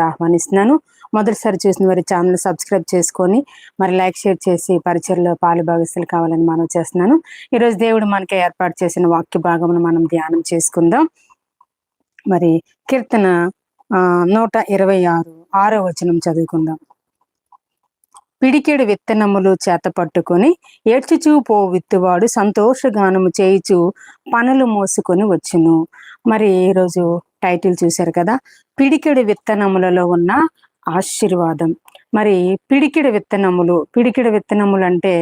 ఆహ్వానిస్తున్నాను. మొదటిసారి చూసిన వారి ఛానల్ సబ్స్క్రైబ్ చేసుకొని మరి లైక్ షేర్ చేసి పరిచయలో పాలు భాగస్తులు కావాలని మనం చేస్తున్నాను. ఈరోజు దేవుడు మనకి ఏర్పాటు చేసిన వాక్య భాగమును మనం ధ్యానం చేసుకుందాం. మరి కీర్తన ఆ, నూట ఇరవై ఆరు ఆరో వచనం చదువుకుందాం. పిడికెడు విత్తనములు చేత పట్టుకొని ఏడ్చుచూ పో విత్తువాడు సంతోషగానము చేయుచు పనులు మోసుకొని వచ్చును. మరి ఈరోజు టైటిల్ చూశారు కదా. పిడికిడి విత్తనములలో ఉన్న ఆశీర్వాదం. మరి పిడికిడి విత్తనములు పిడికిడి విత్తనములు అంటే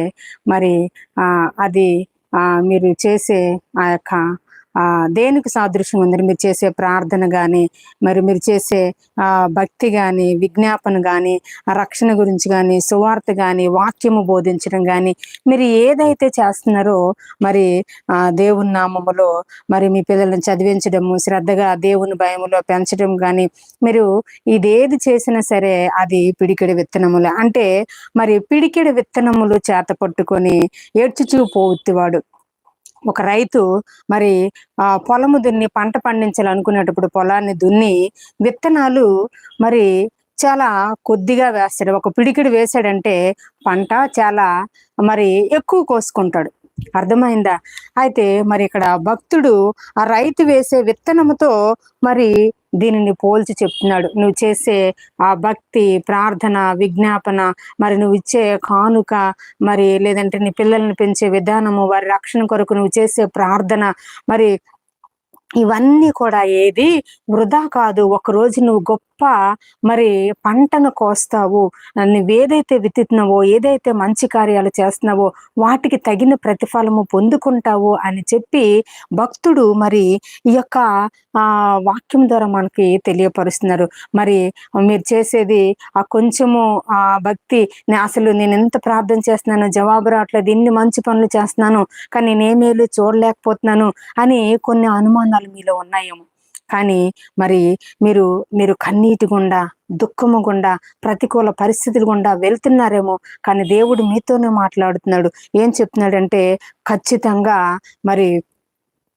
మరి ఆ అది ఆ మీరు చేసే ఆ యొక్క దేనికి సాదృశ్యం ఉంది? మీరు చేసే ప్రార్థన కానీ మరి మీరు చేసే ఆ భక్తి కానీ విజ్ఞాపన కానీ రక్షణ గురించి కానీ సువార్త కానీ వాక్యము బోధించడం కానీ మీరు ఏదైతే చేస్తున్నారో మరి ఆ దేవుని నామములో మరి మీ పిల్లలను చదివించడము శ్రద్ధగా దేవుని భయములో పెంచడం కానీ మీరు ఇదేది చేసినా సరే అది పిడికిడి విత్తనములు. అంటే మరి పిడికిడి విత్తనములు చేత పట్టుకొని ఏడ్చుచూ వాడు ఒక రైతు మరి ఆ పొలము దున్ని పంట పండించాలనుకునేటప్పుడు పొలాన్ని దున్ని విత్తనాలు మరి చాలా కొద్దిగా వేస్తాడు. ఒక పిడికిడి వేసాడంటే పంట చాలా మరి ఎక్కువ కోసుకుంటాడు. అర్థమైందా? అయితే మరి ఇక్కడ భక్తుడు ఆ రైతు వేసే విత్తనముతో మరి దీనిని పోల్చి చెప్తున్నాడు. నువ్వు చేసే ఆ భక్తి ప్రార్థన విజ్ఞాపన మరి నువ్వు ఇచ్చే కానుక మరి లేదంటే నీ పిల్లల్ని పెంచే విధానము వారి రక్షణ కొరకు నువ్వు చేసే ప్రార్థన మరి ఇవన్నీ కూడా ఏది వృధా కాదు. ఒక రోజు నువ్వు గొప్ప మరి పంటను కోస్తావు నువ్వేదైతే విత్తుతున్నావో ఏదైతే మంచి కార్యాలు చేస్తున్నావో వాటికి తగిన ప్రతిఫలము పొందుకుంటావు అని చెప్పి భక్తుడు మరి ఈ యొక్క ఆ వాక్యం ద్వారా మనకి తెలియపరుస్తున్నారు. మరి మీరు చేసేది ఆ కొంచెము ఆ భక్తి అసలు నేను ఎంత ప్రార్థన చేస్తున్నాను జవాబు రావట్లేదు ఇన్ని మంచి పనులు చేస్తున్నాను కానీ నేనేమేలు చూడలేకపోతున్నాను అని కొన్ని అనుమానాలు మీలో ఉన్నాయేమో. కానీ మరి మీరు మీరు కన్నీటి గుండా దుఃఖము గుండా ప్రతికూల పరిస్థితులు గుండా వెళ్తున్నారేమో కానీ దేవుడు మీతోనే మాట్లాడుతున్నాడు. ఏం చెప్తున్నాడంటే ఖచ్చితంగా మరి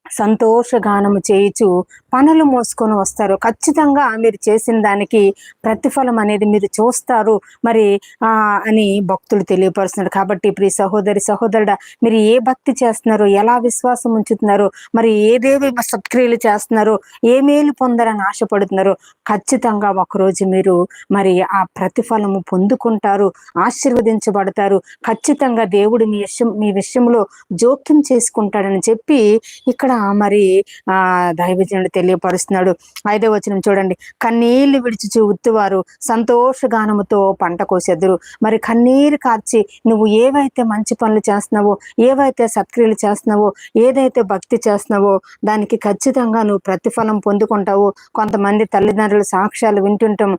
సంతోషగానము చేయిచు పనులు మోసుకొని వస్తారు. ఖచ్చితంగా మీరు చేసిన దానికి ప్రతిఫలం అనేది మీరు చూస్తారు. మరి ఆ అని భక్తులు తెలియపరుస్తున్నారు. కాబట్టి ప్రియ సహోదరి సహోదరుడా మీరు ఏ భక్తి చేస్తున్నారు? ఎలా విశ్వాసం ఉంచుతున్నారు? మరి ఏదేవి సత్క్రియలు చేస్తున్నారో? ఏ మేలు పొందాలని ఆశపడుతున్నారు? ఖచ్చితంగా ఒకరోజు మీరు మరి ఆ ప్రతిఫలము పొందుకుంటారు ఆశీర్వదించబడతారు. ఖచ్చితంగా దేవుడు మీ విషయం మీ విషయంలో జోక్యం చేసుకుంటాడని చెప్పి ఇక్కడ మరి ఆ దైవజనుడు తెలియపరుస్తున్నాడు. ఐదో వచనం చూడండి. కన్నీళ్ళు విడిచి ఉత్తువారు సంతోషగానముతో పంట కోసెదురు. మరి కన్నీరు కార్చి నువ్వు ఏవైతే మంచి పనులు చేస్తున్నావో ఏవైతే సత్క్రియలు చేస్తున్నావో ఏదైతే భక్తి చేస్తున్నావో దానికి ఖచ్చితంగా నువ్వు ప్రతిఫలం పొందుకుంటావు. కొంతమంది తల్లిదండ్రుల సాక్ష్యాలు వింటుంటాం.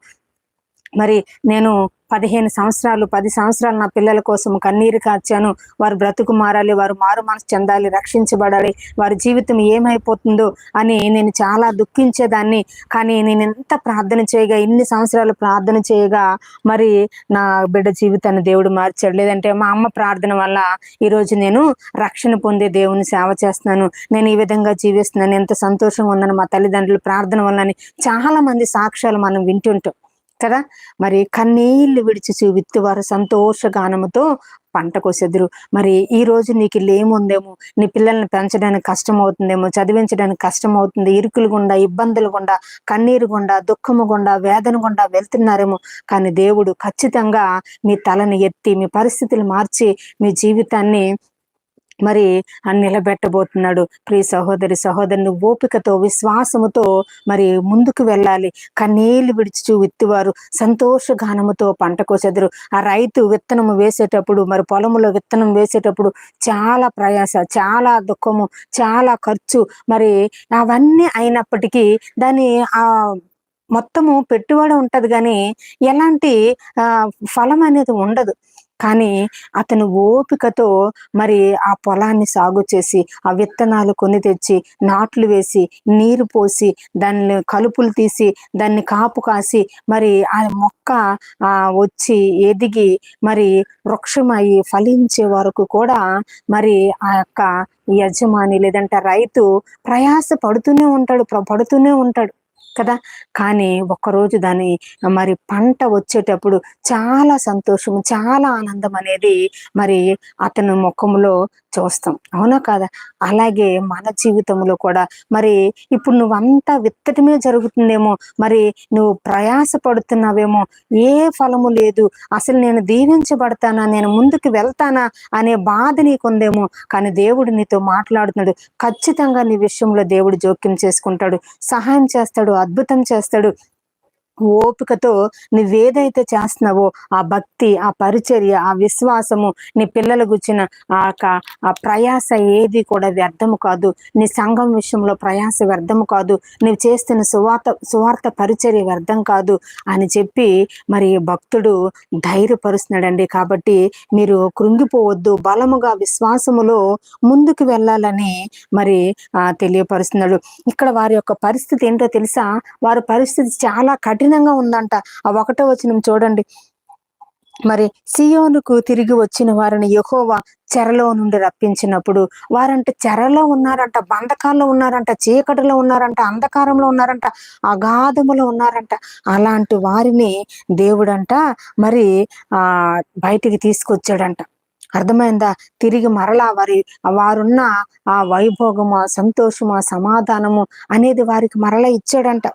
మరి నేను పదిహేను సంవత్సరాలు పది సంవత్సరాలు నా పిల్లల కోసం కన్నీరు కాచాను. వారు బ్రతుకు మారాలి వారు మారు మనసు చెందాలి రక్షించబడాలి వారి జీవితం ఏమైపోతుందో అని నేను చాలా దుఃఖించేదాన్ని. కానీ నేను ఎంత ప్రార్థన చేయగా ఇన్ని సంవత్సరాలు ప్రార్థన చేయగా మరి నా బిడ్డ జీవితాన్ని దేవుడు మార్చాడు. లేదంటే మా అమ్మ ప్రార్థన వల్ల ఈరోజు నేను రక్షణ పొందే దేవుని సేవ చేస్తున్నాను. నేను ఈ విధంగా జీవిస్తున్నాను. ఎంత సంతోషంగా ఉందని మా తల్లిదండ్రులు ప్రార్థన వల్ల చాలా మంది సాక్ష్యాలు మనం వింటుంటాం. కదా? మరి కన్నీళ్ళు విడిచి చూవిత్తువారు సంతోష గానముతో పంట కోసెదురు. మరి ఈ రోజు నీకు లేముందేమో? నీ పిల్లల్ని పెంచడానికి కష్టం అవుతుందేమో చదివించడానికి కష్టం అవుతుంది ఇరుకులు గుండా ఇబ్బందులు గుండా కన్నీరు గుండా దుఃఖము గుండా వేదన గుండా వెళ్తున్నారేమో? కానీ దేవుడు ఖచ్చితంగా మీ తలని ఎత్తి మీ పరిస్థితులు మార్చి మీ జీవితాన్ని మరి ఆ నిలబెట్టబోతున్నాడు. ప్రియ సహోదరి సహోదరుని ఓపికతో విశ్వాసముతో మరి ముందుకు వెళ్ళాలి. కన్నీళ్ళు విడిచి విత్తువారు సంతోష గానముతో పంట కోసెదరు. ఆ రైతు విత్తనము వేసేటప్పుడు మరి పొలంలో విత్తనం వేసేటప్పుడు చాలా ప్రయాస చాలా దుఃఖము చాలా ఖర్చు. మరి అవన్నీ అయినప్పటికీ దాని ఆ మొత్తము పెట్టుబడి ఉంటది కానీ ఎలాంటి ఆ ఫలం అనేది ఉండదు. కానీ అతను ఓపికతో మరి ఆ పొలాన్ని సాగు చేసి ఆ విత్తనాలు కొని తెచ్చి నాట్లు వేసి నీరు పోసి దాన్ని కలుపులు తీసి దాన్ని కాపు కాసి మరి ఆ మొక్క ఆ వచ్చి ఎదిగి మరి వృక్షమై ఫలించే వరకు కూడా మరి ఆ యొక్క యజమాని లేదంటే రైతు ప్రయాస పడుతూనే ఉంటాడు ప్ర- పడుతూనే ఉంటాడు. కదా? కానీ ఒక్కరోజు దాని మరి పంట వచ్చేటప్పుడు చాలా సంతోషం చాలా ఆనందం అనేది మరి అతను ముఖంలో చూస్తాం. అవునా కాదా? అలాగే మన జీవితంలో కూడా మరి ఇప్పుడు నువ్వంతా విత్తటమే జరుగుతుందేమో మరి నువ్వు ప్రయాస పడుతున్నావేమో ఏ ఫలము లేదు. అసలు నేను దీవించబడతానా? నేను ముందుకు వెళ్తానా? అనే బాధ నీకుందేమో. కానీ దేవుడు నీతో మాట్లాడుతున్నాడు. ఖచ్చితంగా నీ విషయంలో దేవుడు జోక్యం చేసుకుంటాడు. సహాయం చేస్తాడు. అద్భుతం చేస్తాడు. ఓపికతో నువ్వేదైతే చేస్తున్నావో ఆ భక్తి ఆ పరిచర్య ఆ విశ్వాసము నీ పిల్లల గుచ్చిన ఆ ఆ ప్రయాస ఏది కూడా వ్యర్థము కాదు. నీ సంఘం విషయంలో ప్రయాస వ్యర్థము కాదు. నువ్వు చేస్తున్న సువార్త సువార్త పరిచర్య వ్యర్థం కాదు అని చెప్పి మరి భక్తుడు ధైర్యపరుస్తున్నాడండి. కాబట్టి మీరు కృంగిపోవద్దు. బలముగా విశ్వాసములో ముందుకు వెళ్ళాలని మరి ఆ తెలియపరుస్తున్నాడు. ఇక్కడ వారి యొక్క పరిస్థితి ఏంటో తెలుసా? వారి పరిస్థితి చాలా కఠిన కఠినంగా ఉందంట. ఆ ఒకటో వచనం చూడండి. మరి సియోనుకు తిరిగి వచ్చిన వారిని యహోవా చెరలో నుండి రప్పించినప్పుడు వారంట చెరలో ఉన్నారంట బంధకాల్లో ఉన్నారంట చీకటిలో ఉన్నారంట అంధకారంలో ఉన్నారంట అగాధములో ఉన్నారంట. అలాంటి వారిని దేవుడంట మరి ఆ బయటికి తీసుకొచ్చాడంట. అర్థమైందా? తిరిగి మరలా వారి వారున్న ఆ వైభోగము ఆ సంతోషము ఆ సమాధానము అనేది వారికి మరలా ఇచ్చాడంట.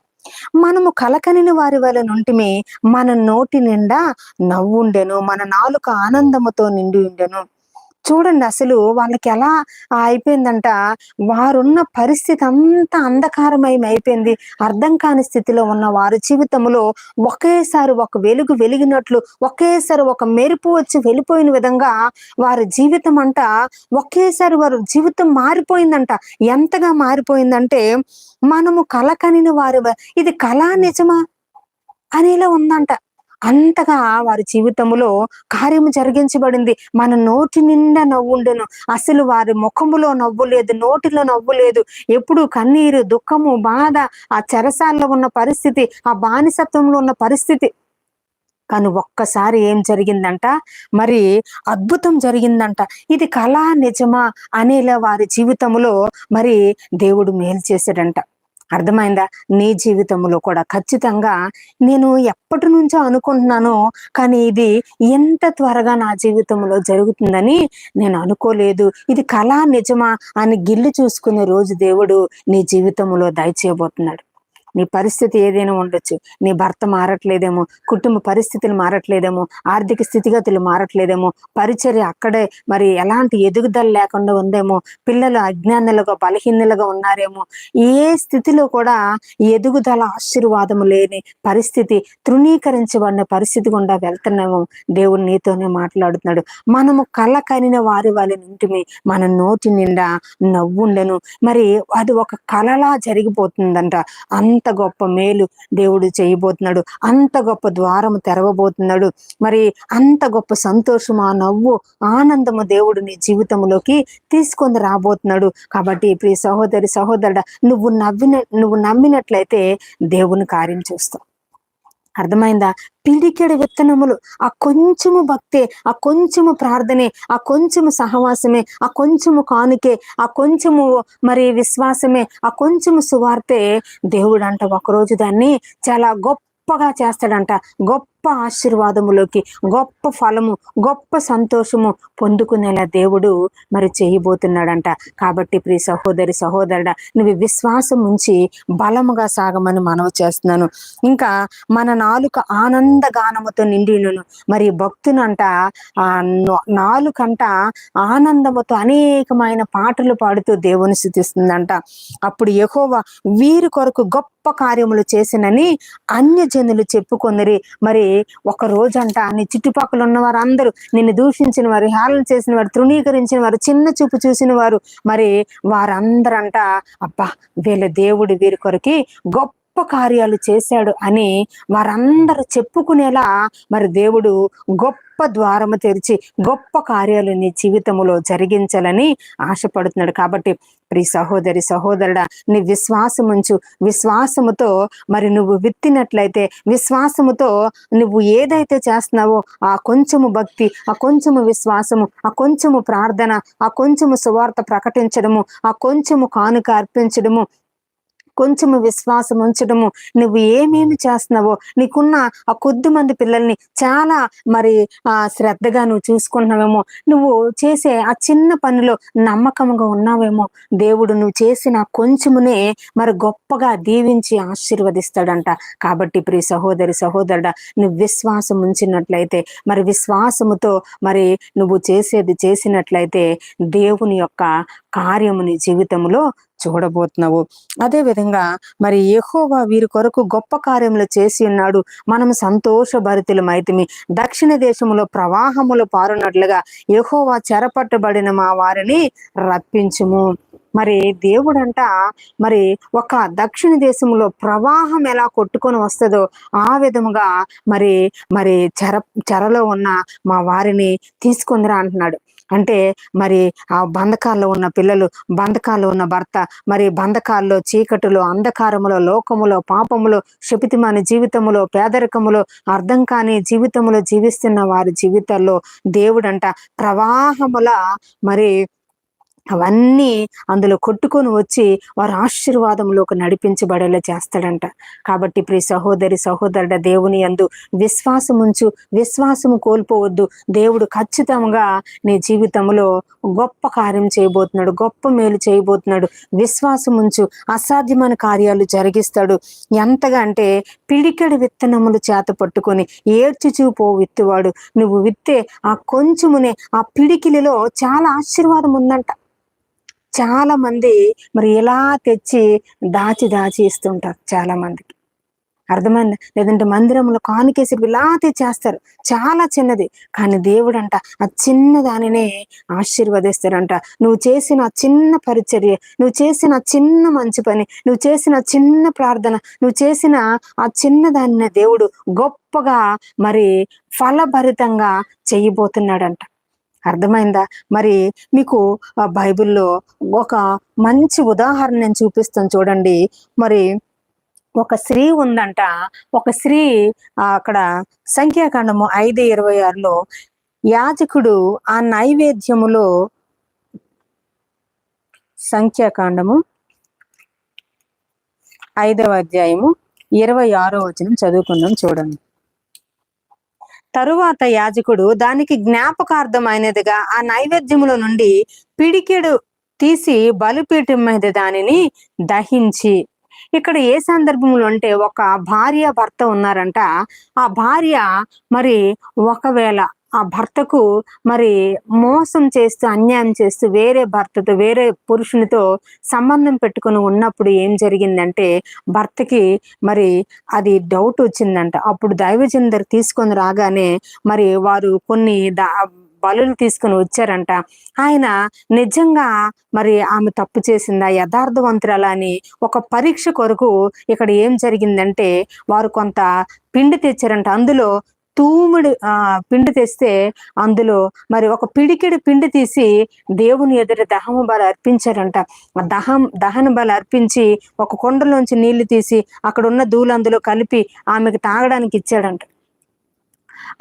మనము కలకనిని వారి వల్ల నుంటిమి మన నోటి నిండా నవ్వుండెను మన నాలుక ఆనందముతో నిండి ఉండెను. చూడండి అసలు వాళ్ళకి ఎలా అయిపోయిందంట. వారున్న పరిస్థితి అంతా అంధకారమయం అయిపోయింది. అర్థం కాని స్థితిలో ఉన్న వారి జీవితంలో ఒకేసారి ఒక వెలుగు వెలిగినట్లు ఒకేసారి ఒక మెరుపు వచ్చి వెళ్ళిపోయిన విధంగా వారి జీవితం అంట ఒకేసారి వారి జీవితం మారిపోయిందంట. ఎంతగా మారిపోయిందంటే మనము కల కనిన వారి ఇది కళా నిజమా? అనేలా ఉందంట. అంతగా వారి జీవితంలో కార్యము జరిగించబడింది. మన నోటి నిండా నవ్వుండెను. అసలు వారి ముఖములో నవ్వు లేదు నోటిలో నవ్వు లేదు. ఎప్పుడు కన్నీరు దుఃఖము బాధ ఆ చెరసాల్లో ఉన్న పరిస్థితి ఆ బానిసత్వంలో ఉన్న పరిస్థితి. కానీ ఒక్కసారి ఏం జరిగిందంట? మరి అద్భుతం జరిగిందంట. ఇది కళా నిజమా అనేలా వారి జీవితంలో మరి దేవుడు మేలు చేశాడంట. అర్థమైందా? నీ జీవితంలో కూడా ఖచ్చితంగా నేను ఎప్పటి నుంచో అనుకుంటున్నాను కానీ ఇది ఎంత త్వరగా నా జీవితంలో జరుగుతుందని నేను అనుకోలేదు. ఇది కళా నిజమా అని గిల్లు చూసుకునే రోజు దేవుడు నీ జీవితంలో దయచేయబోతున్నాడు. నీ పరిస్థితి ఏదైనా ఉండొచ్చు. నీ భర్త మారట్లేదేమో కుటుంబ పరిస్థితులు మారట్లేదేమో ఆర్థిక స్థితిగతులు మారట్లేదేమో పరిచర్య అక్కడే మరి ఎలాంటి ఎదుగుదల లేకుండా ఉందేమో పిల్లలు అజ్ఞానులుగా బలహీనులుగా ఉన్నారేమో ఏ స్థితిలో కూడా ఎదుగుదల ఆశీర్వాదము లేని పరిస్థితి తృణీకరించబడిన పరిస్థితి గుండా వెళ్తున్నాము. దేవుడు నీతోనే మాట్లాడుతున్నాడు. మనము కళ్ళ కనిన వారి వాళ్ళ నుంటిమి మన నోటి నిండా నవ్వుండెను. మరి అది ఒక కళలా జరిగిపోతుందంట. అంత అంత గొప్ప మేలు దేవుడు చేయబోతున్నాడు. అంత గొప్ప ద్వారము తెరవబోతున్నాడు. మరి అంత గొప్ప సంతోషము ఆ నవ్వు ఆనందము దేవుడు నీ జీవితంలోకి తీసుకొని రాబోతున్నాడు. కాబట్టి ప్రియ సహోదరి సహోదరుడ నువ్వు నవ్విన నువ్వు నమ్మినట్లయితే దేవుని కార్యం చూస్తావు అర్థమైందా? పిడికెడు విత్తనములు ఆ కొంచెము భక్తే ఆ కొంచెము ప్రార్థనే ఆ కొంచెము సహవాసమే ఆ కొంచెము కానుకే ఆ కొంచెము మరి విశ్వాసమే ఆ కొంచెము సువార్తే దేవుడు అంట ఒకరోజు దాన్ని చాలా గొప్పగా చేస్తాడంట. గొప్ప గొప్ప ఆశీర్వాదములోకి గొప్ప ఫలము గొప్ప సంతోషము పొందుకునేలా దేవుడు మరి చేయబోతున్నాడంట. కాబట్టి ప్రియ సహోదరి సహోదరుడ నువ్వు విశ్వాసం ఉంచి బలముగా సాగమని మనవి చేస్తున్నాను. ఇంకా మన నాలుక ఆనంద గానముతో మరి భక్తునంట ఆ నాలుకంట ఆనందముతో అనేకమైన పాటలు పాడుతూ దేవుని స్థుతిస్తుందంట. అప్పుడు యహోవ వీరి కొరకు గొప్ప కార్యములు చేసినని అన్యజనులు చెప్పుకొందరి మరి ఒక రోజంట నీ చుట్టుపక్కల ఉన్న వారు అందరూ నిన్ను దూషించిన వారు హేళన చేసిన వారు తృణీకరించిన వారు చిన్న చూపు చూసిన వారు. మరి వారందరంట అబ్బా వీళ్ళ దేవుడు వీరి కొరకి గొప్ప గొప్ప కార్యాలు చేశాడు అని వారందరూ చెప్పుకునేలా మరి దేవుడు గొప్ప ద్వారము తెరిచి గొప్ప కార్యాలు నీ జీవితంలో జరిగించాలని ఆశపడుతున్నాడు. కాబట్టి ప్రి సహోదరి సహోదరుడా నీ విశ్వాసముంచు విశ్వాసముతో మరి నువ్వు విత్తినట్లయితే విశ్వాసముతో నువ్వు ఏదైతే చేస్తున్నావో ఆ కొంచెము భక్తి ఆ కొంచెము విశ్వాసము ఆ కొంచెము ప్రార్థన ఆ కొంచెము సువార్త ప్రకటించడము ఆ కొంచెము కానుక అర్పించడము కొంచెము విశ్వాసం ఉంచడము. నువ్వు ఏమేమి చేస్తున్నావో నీకున్న ఆ కొద్ది మంది పిల్లల్ని చాలా మరి ఆ శ్రద్ధగా నువ్వు చూసుకుంటున్నావేమో. నువ్వు చేసే ఆ చిన్న పనిలో నమ్మకంగా ఉన్నావేమో. దేవుడు నువ్వు చేసిన కొంచెమునే మరి గొప్పగా దీవించి ఆశీర్వదిస్తాడంట. కాబట్టి ప్రియ సహోదరి సహోదరుడ నువ్వు విశ్వాసం ఉంచినట్లయితే మరి విశ్వాసముతో మరి నువ్వు చేసేది చేసినట్లయితే దేవుని యొక్క కార్యము నీ జీవితంలో చూడబోతున్నావు. అదే విధంగా మరి ఎహోవా వీరి కొరకు గొప్ప కార్యములు చేసి ఉన్నాడు. మనం సంతోష భరితులు మైతిమి. దక్షిణ దేశములో ప్రవాహములు పారునట్లుగా యెహోవా చెరపట్టబడిన మా వారిని రప్పించుము. మరి దేవుడంట మరి ఒక దక్షిణ దేశంలో ప్రవాహం ఎలా కొట్టుకొని వస్తుందో ఆ విధముగా మరి మరి చెర చెరలో ఉన్న మా వారిని తీసుకుందిరా అంటున్నాడు. అంటే మరి ఆ బంధకాల్లో ఉన్న పిల్లలు బంధకాల్లో ఉన్న భర్త మరి బంధకాల్లో చీకటిలో అంధకారములో లోకములో పాపములో శపితిమాని జీవితములో పేదరికములో అర్థం కాని జీవితములో జీవిస్తున్న వారి జీవితాల్లో దేవుడంట ప్రవాహముల మరి అవన్నీ అందులో కొట్టుకొని వచ్చి వారు ఆశీర్వాదంలోకి నడిపించబడేలా చేస్తాడంట. కాబట్టి ప్రి సహోదరి సహోదరుడ దేవుని అందు విశ్వాసం ఉంచు విశ్వాసము కోల్పోవద్దు. దేవుడు ఖచ్చితంగా నీ జీవితంలో గొప్ప కార్యం చేయబోతున్నాడు గొప్ప మేలు చేయబోతున్నాడు. విశ్వాసం ఉంచు అసాధ్యమైన కార్యాలు జరిగిస్తాడు. ఎంతగా అంటే పిడికెడు విత్తనములు చేత పట్టుకొని ఏడ్చిచూపో విత్తువాడు. నువ్వు విత్తే ఆ కొంచెమునే ఆ పిడికిలిలో చాలా ఆశీర్వాదం ఉందంట చాలా మంది మరి ఇలా తెచ్చి దాచి దాచి ఇస్తుంటారు చాలా మందికి. అర్థమైంది? లేదంటే మందిరంలో కానుకేసి ఇలా తెచ్చేస్తారు. చాలా చిన్నది. కానీ దేవుడు అంట ఆ చిన్న దానినే ఆశీర్వదిస్తారంట నువ్వు చేసిన చిన్న పరిచర్య నువ్వు చేసిన చిన్న మంచి పని నువ్వు చేసిన చిన్న ప్రార్థన నువ్వు చేసిన ఆ చిన్న దానిని దేవుడు గొప్పగా మరి ఫలభరితంగా చేయబోతున్నాడంట. అర్థమైందా? మరి మీకు బైబిల్లో ఒక మంచి ఉదాహరణ నేను చూపిస్తాను చూడండి. మరి ఒక స్త్రీ ఉందంట. ఒక స్త్రీ అక్కడ సంఖ్యాకాండము ఐదు ఇరవై ఆరులో యాజకుడు ఆ నైవేద్యములో సంఖ్యాకాండము ఐదవ అధ్యాయము ఇరవై ఆరో వచనం చదువుకున్నాం చూడండి. తరువాత యాజకుడు దానికి జ్ఞాపకార్థమైనదిగా ఆ నైవేద్యములో నుండి పిడికెడు తీసి బలిపీఠం మీద దానిని దహించి ఇక్కడ ఏ సందర్భంలో అంటే ఒక భార్య భర్త ఉన్నారంట. ఆ భార్య మరి ఒకవేళ ఆ భర్తకు మరి మోసం చేస్తూ అన్యాయం చేస్తూ వేరే భర్తతో వేరే పురుషునితో సంబంధం పెట్టుకుని ఉన్నప్పుడు ఏం జరిగిందంటే భర్తకి మరి అది డౌట్ వచ్చిందంట. అప్పుడు దైవజన్ దగ్గర తీసుకొని రాగానే మరి వారు కొన్ని దా బలులు తీసుకొని వచ్చారంట. ఆయన నిజంగా మరి ఆమె తప్పు చేసిందా? యథార్థవంతురాలా అని ఒక పరీక్ష కొరకు ఇక్కడ ఏం జరిగిందంటే వారు కొంత పిండి తెచ్చారంట. అందులో తూముడు ఆ పిండి తెస్తే అందులో మరి ఒక పిడికిడి పిండి తీసి దేవుని ఎదుట దహము బల అర్పించారంట. దహం దహన బలి అర్పించి ఒక కొండలోంచి నీళ్ళు తీసి అక్కడ ఉన్న ధూళి అందులో కలిపి ఆమెకు తాగడానికి ఇచ్చాడంట.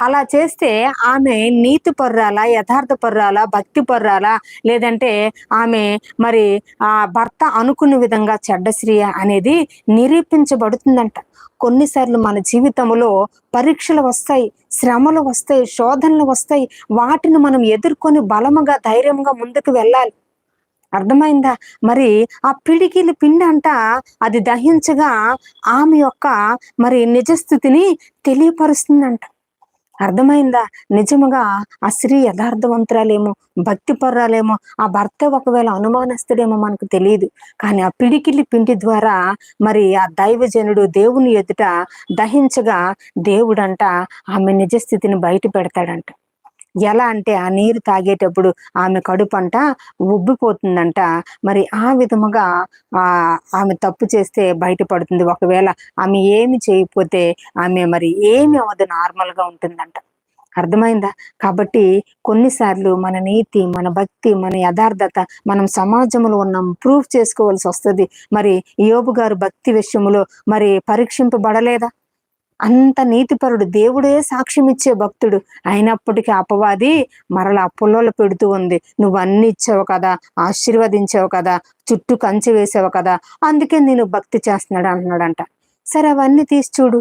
అలా చేస్తే ఆమె నీతి పర్రాల యథార్థ పర్రాలా భక్తి పర్రాల? లేదంటే ఆమె మరి ఆ భర్త అనుకున్న విధంగా చెడ్డశ్రీ అనేది నిరూపించబడుతుందంట. కొన్నిసార్లు మన జీవితంలో పరీక్షలు వస్తాయి శ్రమలు వస్తాయి శోధనలు వస్తాయి. వాటిని మనం ఎదుర్కొని బలముగా ధైర్యంగా ముందుకు వెళ్ళాలి. అర్థమైందా? మరి ఆ పిడికిలి పిండి అంట అది దహించగా ఆమె యొక్క మరి నిజస్థితిని తెలియపరుస్తుందంట. అర్థమైందా? నిజముగా ఆ స్త్రీ యథార్థవంతురాలేమో భక్తి పర్రాలేమో ఆ భర్త ఒకవేళ అనుమానస్తుడేమో మనకు తెలియదు కానీ ఆ పిడికిలి పిండి ద్వారా మరి ఆ దైవజనుడు దేవుని ఎదుట దహించగా దేవుడంట ఆమె నిజస్థితిని బయట పెడతాడంట. ఎలా అంటే ఆ నీరు తాగేటప్పుడు ఆమె కడుపంట ఉబ్బిపోతుందంట. మరి ఆ విధముగా ఆ ఆమె తప్పు చేస్తే బయటపడుతుంది. ఒకవేళ ఆమె ఏమి చేయకపోతే ఆమె మరి ఏమి అవ్వదు నార్మల్గా ఉంటుందంట. అర్థమైందా? కాబట్టి కొన్నిసార్లు మన నీతి మన భక్తి మన యథార్థత మనం సమాజంలో ఉన్నాం ప్రూఫ్ చేసుకోవాల్సి వస్తుంది. మరి యోబు గారు భక్తి విషయంలో మరి పరీక్షింపబడలేదా? అంత నీతిపరుడు దేవుడే సాక్ష్యం ఇచ్చే భక్తుడు. అయినప్పటికీ అపవాది మరలా అప్పుల్లో పెడుతూ ఉంది. నువ్వు అన్ని ఇచ్చావు కదా ఆశీర్వదించావు కదా చుట్టూ కంచె వేసావు కదా అందుకే నేను భక్తి చేస్తున్నాడు అంటున్నాడంట. సరే అవన్నీ తీసి చూడు.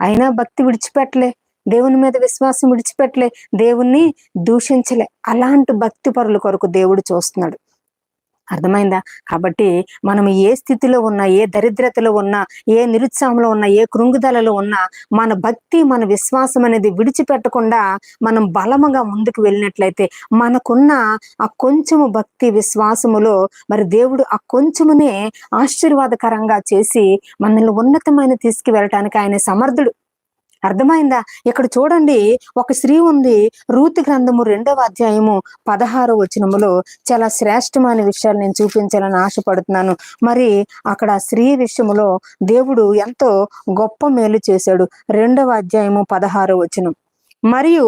అయినా భక్తి విడిచిపెట్టలే. దేవుని మీద విశ్వాసం విడిచిపెట్టలే. దేవుణ్ణి దూషించలే. అలాంటి భక్తి పరుల కొరకు దేవుడు చూస్తున్నాడు. అర్థమైందా? కాబట్టి మనం ఏ స్థితిలో ఉన్నా ఏ దరిద్రతలో ఉన్నా ఏ నిరుత్సాహంలో ఉన్నా ఏ కృంగుదలలో ఉన్నా మన భక్తి మన విశ్వాసం అనేది విడిచిపెట్టకుండా మనం బలముగా ముందుకు వెళ్ళినట్లయితే మనకున్న ఆ కొంచెము భక్తి విశ్వాసములో మరి దేవుడు ఆ కొంచెమునే ఆశీర్వాదకరంగా చేసి మనల్ని ఉన్నతమైన తీసుకువెళ్ళటానికి ఆయన సమర్థుడు. అర్థమైందా? ఇక్కడ చూడండి ఒక స్త్రీ ఉంది. రూతి గ్రంథము రెండవ అధ్యాయము పదహారు వచనములో చాలా శ్రేష్టమైన విషయాలు నేను చూపించాలని ఆశపడుతున్నాను. మరి అక్కడ స్త్రీ విషయములో దేవుడు ఎంతో గొప్ప మేలు చేశాడు. రెండవ అధ్యాయము పదహారు వచనం. మరియు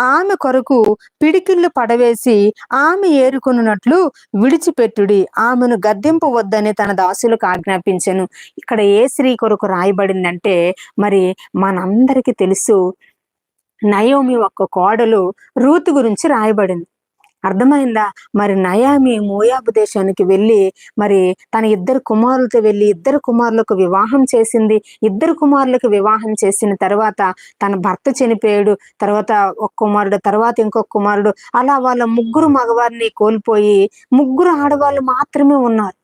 ఆమె కొరకు పిడికిళ్ళు పడవేసి ఆమె ఏరుకున్నట్లు విడిచిపెట్టుడి. ఆమెను గద్దెంపవద్దని తన దాసులకు ఆజ్ఞాపించాను. ఇక్కడ ఏ స్త్రీ కొరకు రాయబడిందంటే మరి మనందరికీ తెలుసు నయోమి ఒక్క కోడలు రూతు గురించి రాయబడింది. అర్థమైందా? మరి నయామి మోయాబు దేశానికి వెళ్ళి మరి తన ఇద్దరు కుమారులతో వెళ్ళి ఇద్దరు కుమారులకు వివాహం చేసింది. ఇద్దరు కుమారులకు వివాహం చేసిన తర్వాత తన భర్త చనిపోయాడు. తర్వాత ఒక కుమారుడు తర్వాత ఇంకొక కుమారుడు. అలా వాళ్ళ ముగ్గురు మగవారిని కోల్పోయి ముగ్గురు ఆడవాళ్ళు మాత్రమే ఉన్నారు.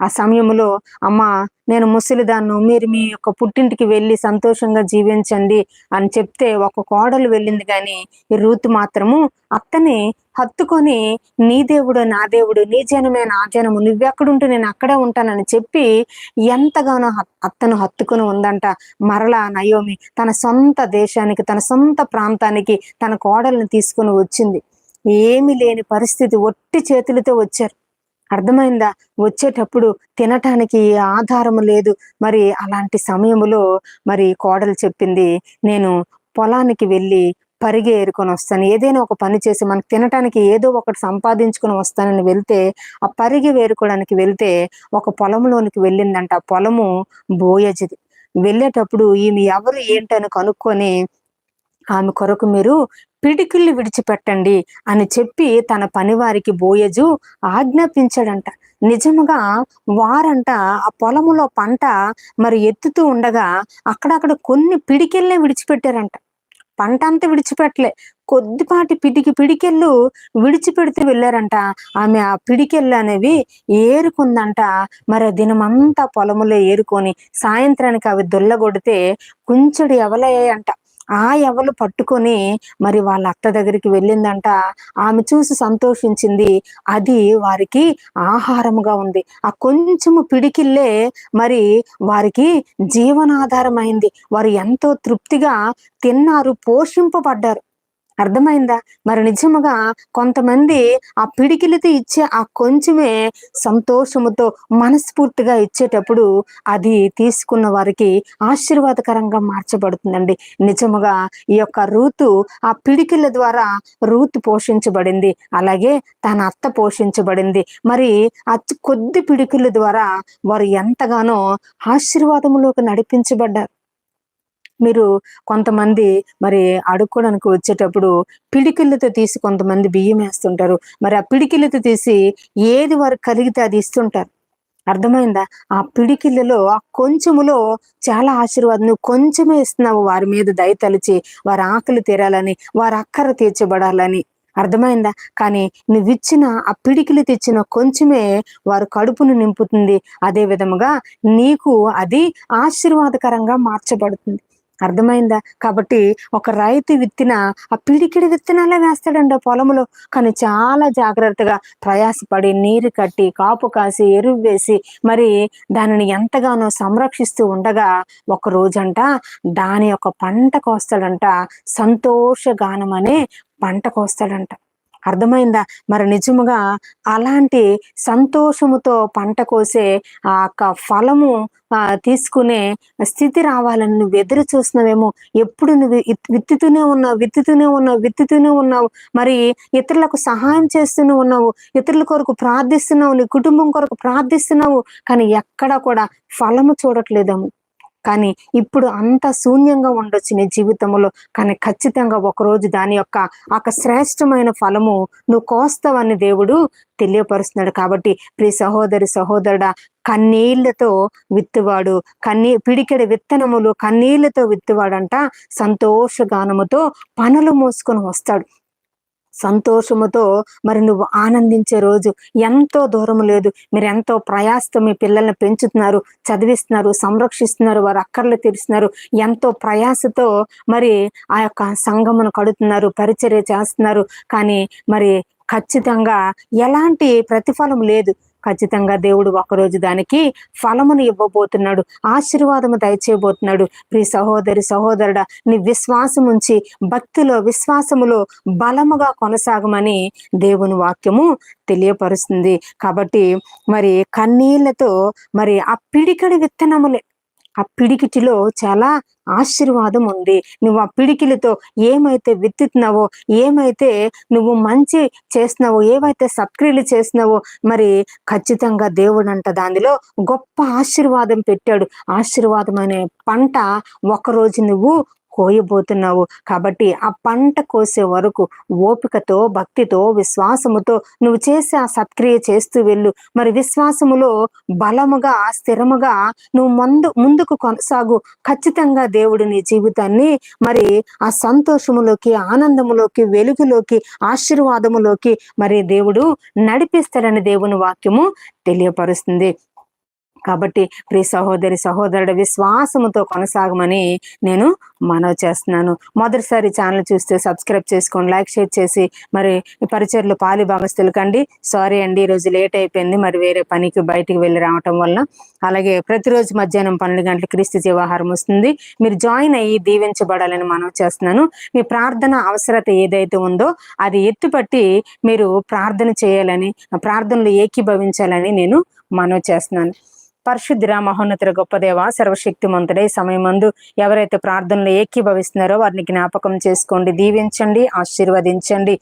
ఆ సమయంలో అమ్మ నేను ముసలిదాన్ను మీరు మీ యొక్క పుట్టింటికి వెళ్ళి సంతోషంగా జీవించండి అని చెప్తే ఒక కోడలు వెళ్ళింది కానీ ఈ రూతు మాత్రము అత్తని హత్తుకొని నీ దేవుడు నా దేవుడు నీ జనమే నా జనము నువ్వెక్కడుంటే నేను అక్కడే ఉంటానని చెప్పి ఎంతగానో అత్తను హత్తుకొని ఉందంట. మరలా నయోమి తన సొంత దేశానికి తన సొంత ప్రాంతానికి తన కోడల్ని తీసుకొని వచ్చింది. ఏమి లేని పరిస్థితి ఒట్టి చేతులతో వచ్చారు. అర్థమైందా? వచ్చేటప్పుడు తినటానికి ఆధారము లేదు. మరి అలాంటి సమయములో మరి కోడలు చెప్పింది నేను పొలానికి వెళ్ళి పరిగె ఏరుకొని వస్తాను. ఏదైనా ఒక పని చేసి మనకు తినటానికి ఏదో ఒకటి సంపాదించుకొని వస్తానని వెళ్తే ఆ పరిగె వేరుకోవడానికి వెళ్తే ఒక పొలంలోనికి వెళ్ళిందంట. ఆ పొలము బోయజిది. వెళ్ళేటప్పుడు ఈమె ఎవరు ఏంటని కనుక్కొని ఆమె కొరకు మీరు పిడికిళ్ళు విడిచిపెట్టండి అని చెప్పి తన పనివారికి బోయజు ఆజ్ఞాపించాడంట. నిజముగా వారంట ఆ పొలములో పంట మరి ఎత్తుతూ ఉండగా అక్కడక్కడ కొన్ని పిడికిళ్ళే విడిచిపెట్టారంట. పంట అంతా విడిచిపెట్టలే. కొద్దిపాటి పిడికి పిడికెళ్ళు విడిచిపెడితే వెళ్ళారంట. ఆమె ఆ పిడికెళ్ళు అనేవి ఏరుకుందంట. మరి దినమంతా పొలములో ఏరుకొని సాయంత్రానికి అవి దొల్లగొడితే కుంచెడు ఎవలయ్యాయంట. ఆ ఎవలు పట్టుకొని మరి వాళ్ళ అత్త దగ్గరికి వెళ్ళిందంట. ఆమె చూసి సంతోషించింది. అది వారికి ఆహారముగా ఉంది. ఆ కొంచెము పిడికిల్లే మరి వారికి జీవనాధారమైంది. వారు ఎంతో తృప్తిగా తిన్నారు పోషింపబడ్డారు. అర్థమైందా? మరి నిజముగా కొంతమంది ఆ పిడికిలితో ఇచ్చే ఆ కొంచెమే సంతోషముతో మనస్ఫూర్తిగా ఇచ్చేటప్పుడు అది తీసుకున్న వారికి ఆశీర్వాదకరంగా మార్చబడుతుందండి. నిజముగా ఈ యొక్క రూతు ఆ పిడికిల ద్వారా రూతు పోషించబడింది. అలాగే తన అత్త పోషించబడింది. మరి ఆ కొద్ది పిడికిల ద్వారా వారు ఎంతగానో ఆశీర్వాదములోకి నడిపించబడ్డారు మీరు కొంతమంది మరి అడుక్కోవడానికి వచ్చేటప్పుడు పిడికిళ్ళతో తీసి కొంతమంది బియ్యం వేస్తుంటారు. మరి ఆ పిడికిళ్ళతో తీసి ఏది వారు కలిగితే అది ఇస్తుంటారు. అర్థమైందా? ఆ పిడికిళ్ళలో ఆ కొంచెములో చాలా ఆశీర్వాదం నువ్వు కొంచెమే ఇస్తున్నావు వారి మీద దయ తలిచి వారి ఆకలి తీరాలని వారి అక్కర తీర్చబడాలని. అర్థమైందా? కానీ నువ్విచ్చిన ఆ పిడికిలు తెచ్చిన కొంచెమే వారు కడుపును నింపుతుంది. అదే విధముగా నీకు అది ఆశీర్వాదకరంగా మార్చబడుతుంది. అర్థమైందా? కాబట్టి ఒక రైతు విత్తిన ఆ పిడికిడి విత్తనాలే వేస్తాడండి ఆ పొలంలో. కానీ చాలా జాగ్రత్తగా ప్రయాసపడి నీరు కట్టి కాపు కాసి ఎరువు వేసి మరి దానిని ఎంతగానో సంరక్షిస్తూ ఉండగా ఒక రోజంట దాని యొక్క పంట కోస్తాడంట. సంతోషగానం అనే పంట కోస్తాడంట. అర్థమైందా? మరి నిజముగా అలాంటి సంతోషముతో పంట కోసే ఆ యొక్క ఫలము ఆ తీసుకునే స్థితి రావాలని నువ్వు ఎదురు చూస్తున్నావేమో. ఎప్పుడు నువ్వు విత్తుతూనే ఉన్నావు విత్తుతూనే ఉన్నావు విత్తుతూనే ఉన్నావు. మరి ఇతరులకు సహాయం చేస్తూనే ఉన్నావు ఇతరుల కొరకు ప్రార్థిస్తున్నావు నీ కుటుంబం కొరకు ప్రార్థిస్తున్నావు కానీ ఎక్కడా కూడా ఫలము చూడట్లేదేమో. కానీ ఇప్పుడు అంత శూన్యంగా ఉండొచ్చు నీ జీవితంలో. కానీ ఖచ్చితంగా ఒకరోజు దాని యొక్క ఒక శ్రేష్టమైన ఫలము నువ్వు కోస్తావని దేవుడు తెలియపరుస్తున్నాడు. కాబట్టి ప్రియ సహోదరి సహోదరుడా కన్నీళ్ళతో విత్తువాడు. కన్నీ పిడికెడ విత్తనములు కన్నీళ్ళతో విత్తువాడంట. సంతోషగానముతో పనులు మోసుకొని వస్తాడు. సంతోషముతో మరి నువ్వు ఆనందించే రోజు ఎంతో దూరం లేదు. మీరు ఎంతో ప్రయాసతో మీ పిల్లల్ని పెంచుతున్నారు చదివిస్తున్నారు సంరక్షిస్తున్నారు వారు అక్కర్లు తీరుస్తున్నారు. ఎంతో ప్రయాసతో మరి ఆ యొక్క సంఘమును కడుతున్నారు పరిచర్య చేస్తున్నారు. కానీ మరి ఖచ్చితంగా ఎలాంటి ప్రతిఫలం లేదు. ఖచ్చితంగా దేవుడు ఒకరోజు దానికి ఫలమును ఇవ్వబోతున్నాడు ఆశీర్వాదము దయచేయబోతున్నాడు. ప్రి సహోదరి సహోదరుడ నీ విశ్వాసం ఉంచి భక్తిలో విశ్వాసములో బలముగా కొనసాగమని దేవుని వాక్యము తెలియపరుస్తుంది. కాబట్టి మరి కన్నీళ్ళతో మరి ఆ పిడికడి విత్తనములే ఆ పిడికిటిలో చాలా ఆశీర్వాదం ఉంది. నువ్వు ఆ పిడికిలతో ఏమైతే విత్తుతున్నావో ఏమైతే నువ్వు మంచి చేస్తున్నావో ఏవైతే సత్క్రియలు చేస్తున్నావో మరి ఖచ్చితంగా దేవుడు అంట దానిలో గొప్ప ఆశీర్వాదం పెట్టాడు. ఆశీర్వాదం అనే పంట ఒకరోజు నువ్వు కోయబోతున్నావు. కాబట్టి ఆ పంట కోసే వరకు ఓపికతో భక్తితో విశ్వాసముతో నువ్వు చేసే ఆ సత్క్రియ చేస్తూ వెళ్ళు. మరి విశ్వాసములో బలముగా స్థిరముగా నువ్వు ముందు ముందుకు కొనసాగు. ఖచ్చితంగా దేవుడు నీ జీవితాన్ని మరి ఆ సంతోషములోకి ఆనందములోకి వెలుగులోకి ఆశీర్వాదములోకి మరి దేవుడు నడిపిస్తాడని దేవుని వాక్యము తెలియపరుస్తుంది. కాబట్టి ప్రియ సహోదరి సహోదరుడు విశ్వాసముతో కొనసాగమని నేను మనవి చేస్తున్నాను. మొదటిసారి ఛానల్ చూస్తే సబ్స్క్రైబ్ చేసుకోండి లైక్ షేర్ చేసి మరి పరిచయలు పాలి భాగస్తులు కండి. సారీ అండి ఈరోజు లేట్ అయిపోయింది. మరి వేరే పనికి బయటికి వెళ్ళి రావటం వల్ల అలాగే ప్రతిరోజు మధ్యాహ్నం పన్నెండు గంటల క్రీస్తు జీవాహారం వస్తుంది. మీరు జాయిన్ అయ్యి దీవించబడాలని మనం చేస్తున్నాను. మీ ప్రార్థన అవసరత ఏదైతే ఉందో అది ఎత్తుపట్టి మీరు ప్రార్థన చేయాలని ప్రార్థనలు ఏకీభవించాలని నేను మనవి చేస్తున్నాను. పరిశుద్ధిర మహోన్నతుల గొప్ప దేవ సర్వశక్తిమంతుడే సమయమందు ఎవరైతే ప్రార్థనలు ఏకీభవిస్తున్నారో వారిని జ్ఞాపకం చేసుకోండి దీవించండి ఆశీర్వదించండి.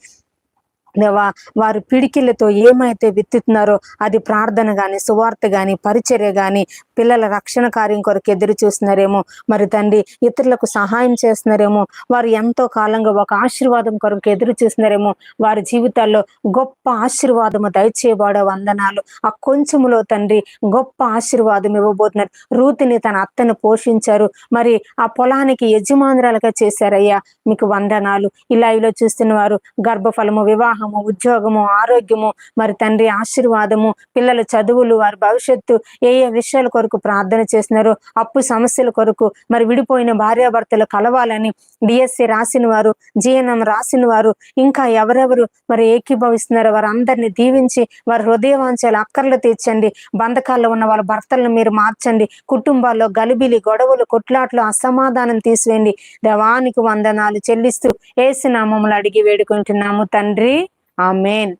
దేవా వారు పిడికిలతో ఏమైతే విత్తుతున్నారో అది ప్రార్థన కానీ సువార్త గాని పరిచర్య కానీ పిల్లల రక్షణ కార్యం కొరకు ఎదురు చూస్తున్నారేమో. మరి తండ్రి ఇతరులకు సహాయం చేస్తున్నారేమో. వారు ఎంతో కాలంగా ఒక ఆశీర్వాదం కొరకు ఎదురు చూస్తున్నారేమో. వారి జీవితాల్లో గొప్ప ఆశీర్వాదము దయచేయబడే వందనాలు. ఆ కొంచెములో తండ్రి గొప్ప ఆశీర్వాదం ఇవ్వబోతున్నారు. రూతిని తన అత్తను పోషించారు. మరి ఆ పొలానికి యజమానురాలుగా చేశారయ్యా. మీకు వందనాలు. ఇలా ఇలా చూస్తున్న వారు గర్భఫలము వివాహము ఉద్యోగము ఆరోగ్యము మరి తండ్రి ఆశీర్వాదము పిల్లల చదువులు వారి భవిష్యత్తు ఏ ఏ విషయాల కొరకు ప్రార్థన చేస్తున్నారు అప్పు సమస్యల కొరకు మరి విడిపోయిన భార్యాభర్తలు కలవాలని డిఎస్సి రాసిన వారు జీఎన్ఎం రాసిన వారు ఇంకా ఎవరెవరు మరి ఏకీభవిస్తున్నారో వారు అందరినీ దీవించి వారి హృదయవాంచాలు అక్కర్లు తీర్చండి. బంధకాల్లో ఉన్న వాళ్ళ భర్తలను మీరు మార్చండి. కుటుంబాల్లో గలిబిలి గొడవలు కొట్లాట్లు అసమాధానం తీసివేయండి. దేవానికి వందనాలు చెల్లిస్తూ ఏసునామములు అడిగి వేడుకుంటున్నాము తండ్రి. ఆ మెయిన్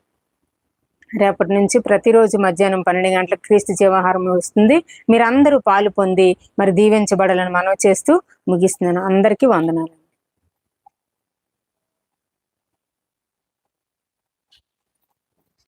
రేపటి నుంచి ప్రతిరోజు మధ్యాహ్నం పన్నెండు గంటలకు క్రీస్తు జీవాహారం వస్తుంది. మీరందరూ పాలు పొంది మరి దీవించబడాలని మనం చేస్తూ ముగిస్తున్నాను. అందరికీ వందనాలు.